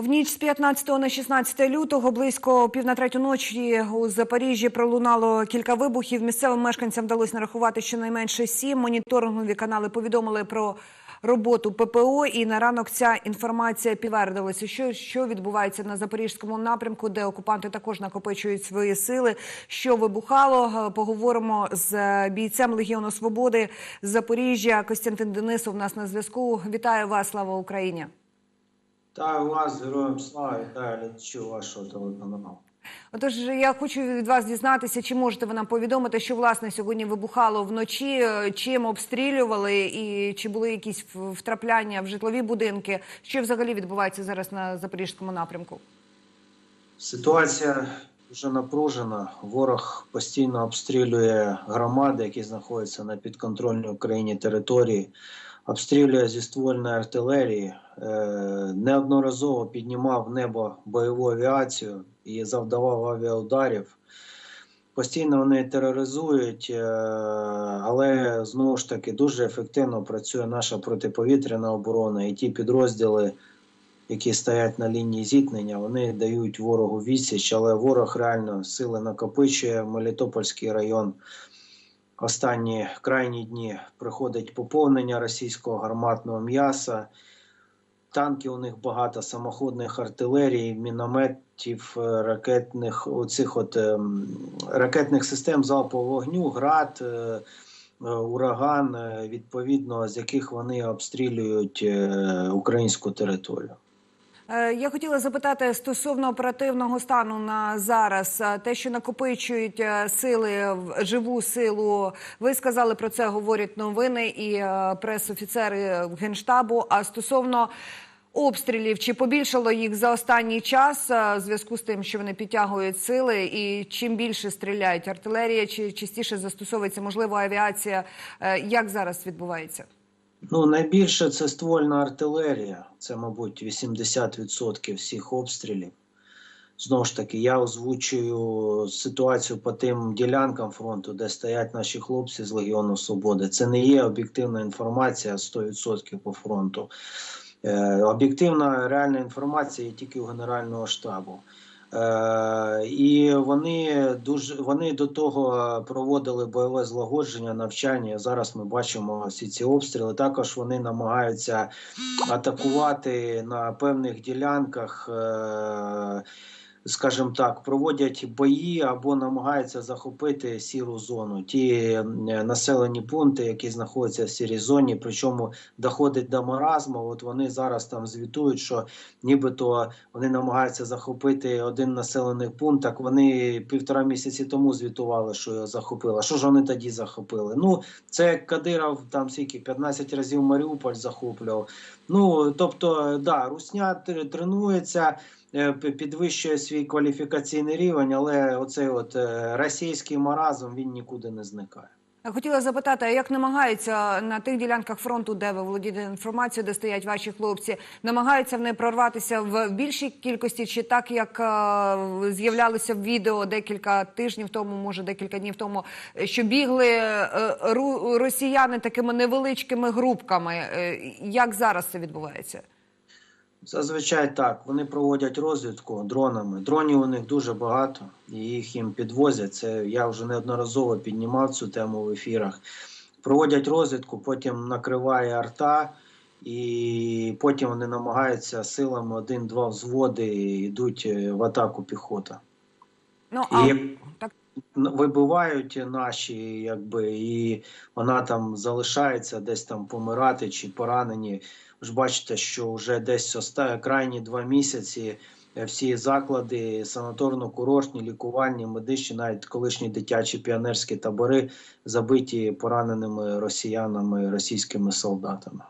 В ніч з 15 на 16 лютого близько пів на третю ночі у Запоріжжі пролунало кілька вибухів. Місцевим мешканцям вдалося нарахувати щонайменше сім. Моніторингові канали повідомили про роботу ППО. І на ранок ця інформація підтвердилася. Що, що відбувається на запорізькому напрямку, де окупанти також накопичують свої сили. Що вибухало? Е, Поговоримо з бійцем Легіону Свободи Запоріжжя. Костянтин Денисов у нас на зв'язку. Вітаю вас, слава Україні! Вітаю вас, героям слава, вітаю глядачів вашого телеканалу. Отож, я хочу від вас дізнатися, чи можете ви нам повідомити, що власне сьогодні вибухало вночі, чим обстрілювали, і чи були якісь втрапляння в житлові будинки? Що взагалі відбувається зараз на запорізькому напрямку? Ситуація дуже напружена. Ворог постійно обстрілює громади, які знаходяться на підконтрольній Україні території, обстрілює зі ствольної артилерії, неодноразово піднімав небо бойову авіацію і завдавав авіаударів. Постійно вони тероризують, е, але знову ж таки дуже ефективно працює наша протиповітряна оборона і ті підрозділи, які стоять на лінії зіткнення, вони дають ворогу відсіч, але ворог реально сили накопичує. Мелітопольський район останні крайні дні приходить поповнення російського гарматного м'яса. Танків у них багато, самоходних артилерій, мінометів, е, ракетних оцих от ем, ракетних систем залпового вогню, град, е, е, ураган, відповідно, з яких вони обстрілюють українську територію. Е, Я хотіла запитати стосовно оперативного стану на зараз, Е, те, що накопичують е, сили живу силу. Ви сказали про це, говорять новини і прес-офіцери генштабу. А стосовно обстрілів, чи побільшало їх за останній час в зв'язку з тим, що вони підтягують сили, і чим більше стріляють артилерія, чи частіше застосовується можливо авіація? Як зараз відбувається? Ну, найбільше це ствольна артилерія. Це, мабуть, 80% всіх обстрілів. Знову ж таки, я озвучую ситуацію по тим ділянкам фронту, де стоять наші хлопці з Легіону Свободи. Це не є об'єктивна інформація 100% по фронту. Е, об'єктивна реальна інформація є тільки у Генерального штабу. Е, і вони дуже вони до того проводили бойове злагодження, навчання. Зараз ми бачимо всі ці обстріли. Також вони намагаються атакувати на певних ділянках. Е, Скажімо так, проводять бої або намагаються захопити сіру зону, ті населені пункти, які знаходяться в сірій зоні, причому доходить до маразму. От вони зараз там звітують, що нібито вони намагаються захопити один населений пункт. Так вони півтора місяці тому звітували, що його захопили. Що ж вони тоді захопили? Ну це Кадиров там скільки 15 разів Маріуполь захоплював. Ну тобто, да, Русня тр- тренується. Е, Підвищує свій кваліфікаційний рівень, але оцей от е, російський маразм він нікуди не зникає. Хотіла запитати, а як намагаються на тих ділянках фронту, де ви володієте інформацією, де стоять ваші хлопці, намагаються вони прорватися в більшій кількості, чи так як е, з'являлося в відео декілька тижнів тому, може декілька днів тому, що бігли ру- росіяни такими невеличкими групками. Як зараз це відбувається? Зазвичай так. Вони проводять розвідку дронами. Дронів у них дуже багато, і їх їм підвозять. Це я вже неодноразово піднімав цю тему в ефірах. Проводять розвідку, потім накриває арта, і потім вони намагаються силами один-два взводи йдуть е, в атаку піхота. Ну а І вибивають наші, якби, і вона там залишається десь там помирати чи поранені. Ж бачите, що вже десь оста... крайні два місяці е, всі заклади, санаторно-курортні, лікувальні, медичні, навіть колишні дитячі піонерські табори забиті пораненими росіянами, російськими солдатами.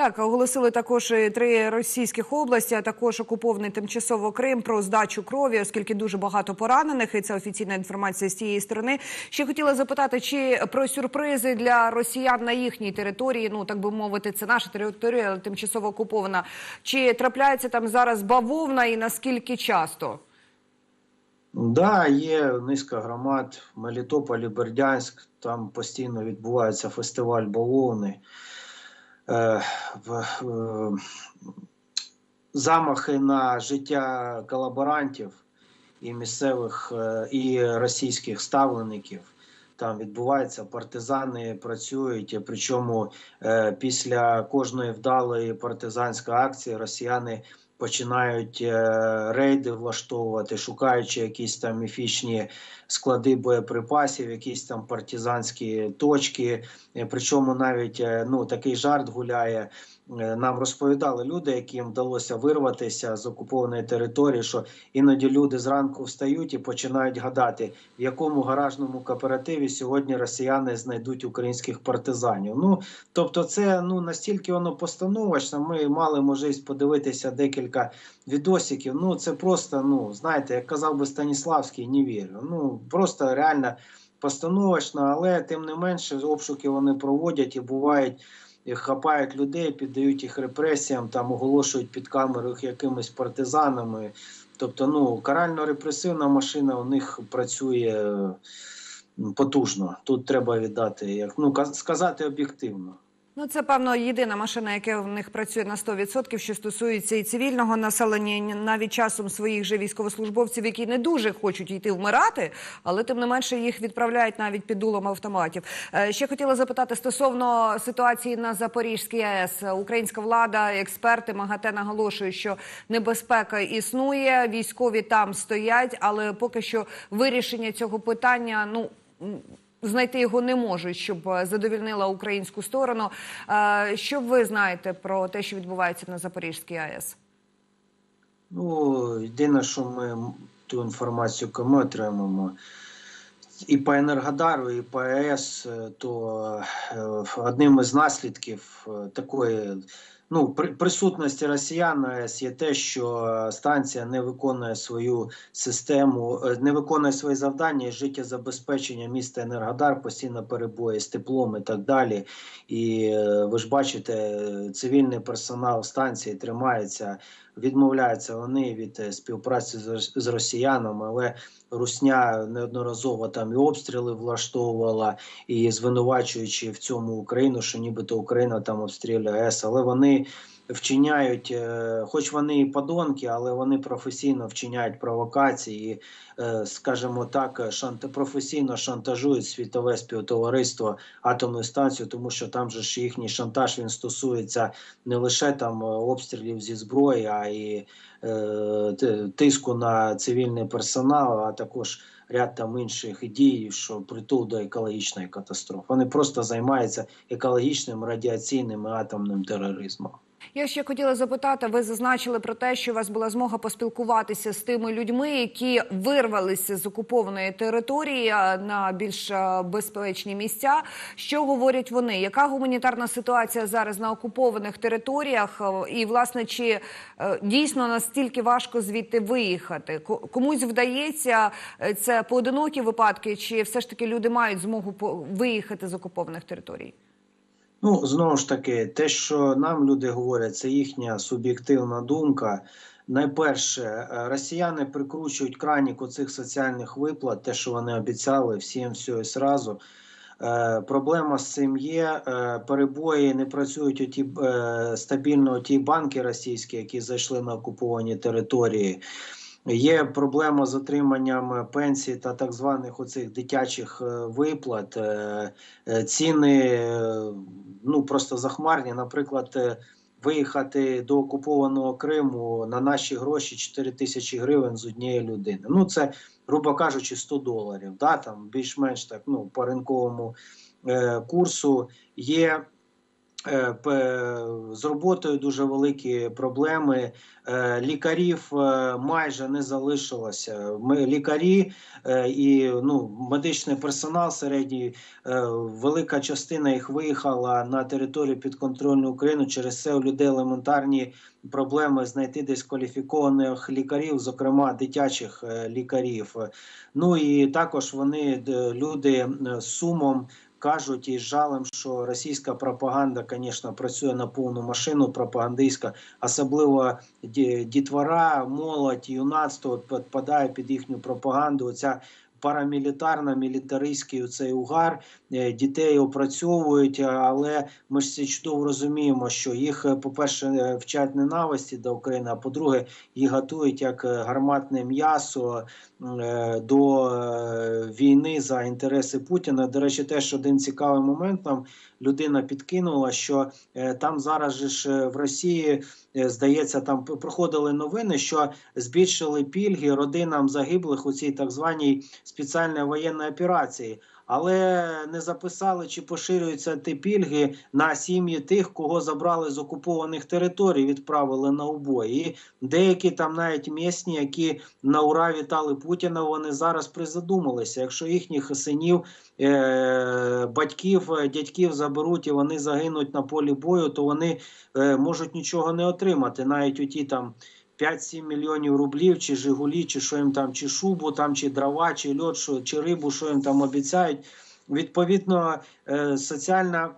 Так, оголосили також три російських області, а також окупований тимчасово Крим про здачу крові, оскільки дуже багато поранених, і це офіційна інформація з цієї сторони. Ще хотіла запитати, чи про сюрпризи для росіян на їхній території, ну так би мовити, це наша територія, але тимчасово окупована. Чи трапляється там зараз бавовна і наскільки часто? Да, є низка громад Мелітополь, Бердянськ. Там постійно відбувається фестиваль бавовни. Е, е, замахи на життя колаборантів і місцевих е, і російських ставлеників. Там відбувається, партизани працюють. Причому після кожної вдалої партизанської акції росіяни починають рейди влаштовувати, шукаючи якісь там міфічні склади боєприпасів, якісь там партизанські точки. Е, Причому навіть е, ну такий жарт гуляє. Е, Нам розповідали люди, яким вдалося вирватися з окупованої території, що іноді люди зранку встають і починають гадати, в якому гаражному кооперативі сьогодні росіяни знайдуть українських партизанів. Ну тобто, це ну настільки воно постановочно. Ми мали можливість подивитися декілька відосиків. Ну це просто, ну знаєте, як казав би Станіславський, не вірю. Ну просто реально постановочно, але тим не менше обшуки вони проводять і бувають. і Хапають людей, піддають їх репресіям, там оголошують під камерою якимись партизанами. Тобто, ну карально-репресивна машина у них працює потужно. Тут треба віддати, як ну каз- сказати об'єктивно. Ну, це певно єдина машина, яка в них працює на 100%, що стосується і цивільного населення, і навіть часом своїх же військовослужбовців, які не дуже хочуть йти вмирати, але тим не менше їх відправляють навіть під дулом автоматів. Е, Ще хотіла запитати стосовно ситуації на Запорізькій АЕС. Українська влада, експерти МАГАТЕ наголошують, що небезпека існує, військові там стоять, але поки що вирішення цього питання, ну. Знайти його не можуть, щоб е, задовільнила українську сторону. Е, Що ви знаєте про те, що відбувається на Запорізькій АЕС? Ну, єдине, що ми ту інформацію, яку ми отримуємо, і по Енергодару, і по АЕС, е, то одним із наслідків такої ну, при- присутності росіян АЕС є те, що станція не виконує свою систему, е, не виконує свої завдання і життєзабезпечення міста Енергодар, постійно перебої з теплом і так далі. І е, ви ж бачите, е, цивільний персонал станції тримається, відмовляються вони від е, співпраці з, росіянами, але Русня неодноразово там і обстріли влаштовувала, і звинувачуючи в цьому Україну, що нібито Україна там обстрілює АЕС, але вони вчиняють, е, хоч вони і подонки, але вони професійно вчиняють провокації, е, скажімо так, шанта, професійно шантажують світове співтовариство атомної станції, тому що там же ж їхній шантаж він стосується не лише там обстрілів зі зброї, а і е, тиску на цивільний персонал, а також ряд там інших дій, що притул до екологічної катастрофи. Вони просто займаються екологічним, радіаційним і атомним тероризмом. Я ще хотіла запитати. Ви зазначили про те, що у вас була змога поспілкуватися з тими людьми, які вирвалися з окупованої території на більш безпечні місця. Що говорять вони? Яка гуманітарна ситуація зараз на окупованих територіях? І власне чи е, дійсно настільки важко звідти виїхати? Ко- Комусь вдається е, це поодинокі випадки, чи все ж таки люди мають змогу виїхати з окупованих територій? Ну, знову ж таки, те, що нам люди говорять, це їхня суб'єктивна думка. Найперше, е, росіяни прикручують кранік оцих соціальних виплат, те, що вони обіцяли всім все і сразу. Е, проблема з цим є. Е, перебої не працюють оті, е, стабільно ті банки російські, які зайшли на окуповані території. Є проблема з отриманням пенсій та так званих оцих дитячих е, виплат. Е, е, Ціни ну просто захмарні. Наприклад, виїхати до окупованого Криму на наші гроші 4 тисячі гривень з однієї людини. Ну це, грубо кажучи, 100 доларів. Да, там більш-менш так ну по ринковому курсу є. Е, З роботою дуже великі проблеми. Е, Лікарів е, майже не залишилося. Ми лікарі і ну, медичний персонал середній, велика частина їх виїхала на територію підконтрольну України. Через це у людей елементарні проблеми знайти десь кваліфікованих лікарів, зокрема дитячих лікарів. Ну і також вони люди з сумом. Кажуть із жалем, що російська пропаганда, звісно, працює на повну машину пропагандистська, особливо дітвора, молодь, юнацтво підпадає під їхню пропаганду. Оця парамілітарно-мілітаристський цей угар. Е, Дітей опрацьовують, але ми ж всі чудово розуміємо, що їх, е, по-перше, е, вчать ненависті до України, а по-друге, їх готують як е, гарматне м'ясо е, до е, війни за інтереси Путіна. До речі, теж один цікавий момент нам людина підкинула, що е, там зараз ж е, в Росії е, здається, там проходили новини, що збільшили пільги родинам загиблих у цій так званій спеціальній воєнній операції. Але не записали, чи поширюються ті пільги на сім'ї тих, кого забрали з окупованих територій, відправили на убой. І деякі там навіть місні, які на ура вітали Путіна, вони зараз призадумалися. Якщо їхніх синів, е- батьків, дядьків заберуть і вони загинуть на полі бою, то вони е- можуть нічого не отримати. Навіть у ті там 5-7 мільйонів рублів, чи Жигулі, чи що їм там, чи шубу, там, чи дрова, чи льот, чи рибу, що їм там обіцяють. Відповідно, е, соціальна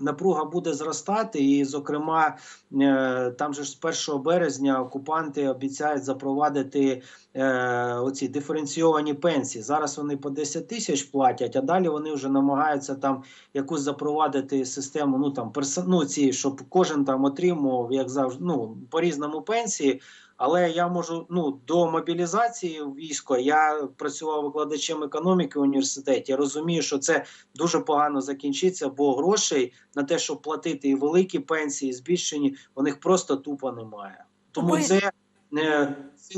напруга буде зростати, і, зокрема, е, там же ж з 1 березня окупанти обіцяють запровадити е, оці диференційовані пенсії. Зараз вони по 10 тисяч платять, а далі вони вже намагаються там якусь запровадити систему. Ну там персон... ну, ці, щоб кожен там отримував, як завжди, ну по різному пенсії. Але я можу ну до мобілізації в військо. Я працював викладачем економіки в університеті. Я розумію, що це дуже погано закінчиться, бо грошей на те, щоб платити і великі пенсії, і збільшені, у них просто тупо немає. Тому це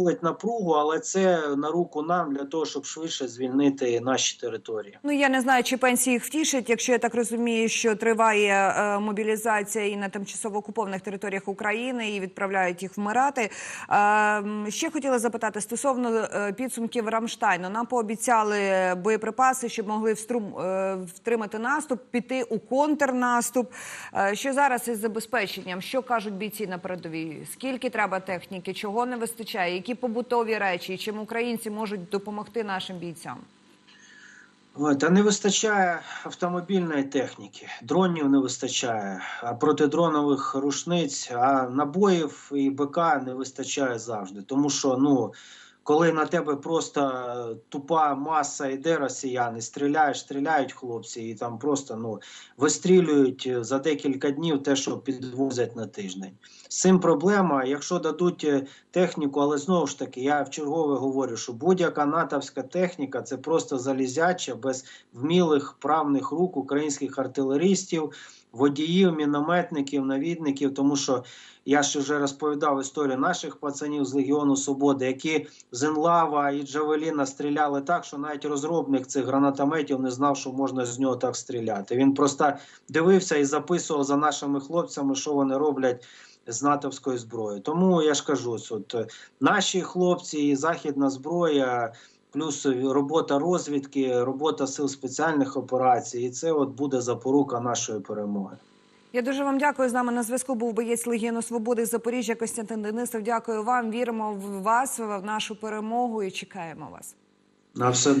не напругу, але це на руку нам для того, щоб швидше звільнити наші території. Ну я не знаю, чи пенсії їх втішить, якщо я так розумію, що триває е, мобілізація і на тимчасово окупованих територіях України і відправляють їх вмирати. Е, ще хотіла запитати стосовно е, підсумків Рамштайну. Нам пообіцяли боєприпаси, щоб могли вструм, е, втримати наступ, піти у контрнаступ. Е, що зараз із забезпеченням? Що кажуть бійці на передовій? Скільки треба техніки? Чого не вистачає? Які побутові речі? І чим українці можуть допомогти нашим бійцям? Та не вистачає автомобільної техніки, дронів не вистачає, протидронових рушниць, а набоїв і БК не вистачає завжди. Тому що, ну, коли на тебе просто тупа маса йде росіяни, стріляєш, стріляють хлопці, і там просто ну, вистрілюють за декілька днів те, що підвозять на тиждень. З цим проблема, якщо дадуть е, техніку, але знову ж таки, я в чергове говорю, що будь-яка натовська техніка це просто залізяча, без вмілих правних рук українських артилеристів, водіїв, мінометників, навідників. Тому що я ж вже розповідав історію наших пацанів з Легіону Свободи, які з Енлава і Джавеліна стріляли так, що навіть розробник цих гранатометів не знав, що можна з нього так стріляти. Він просто дивився і записував за нашими хлопцями, що вони роблять з натовською зброєю. Тому я ж кажу, от, е, наші хлопці і західна зброя. Плюс робота розвідки, робота сил спеціальних операцій, і це от буде запорука нашої перемоги. Я дуже вам дякую. З нами на зв'язку був боєць Легіону Свободи з Запоріжжя Костянтин Денисов. Дякую вам. Віримо в вас, в нашу перемогу і чекаємо вас. На все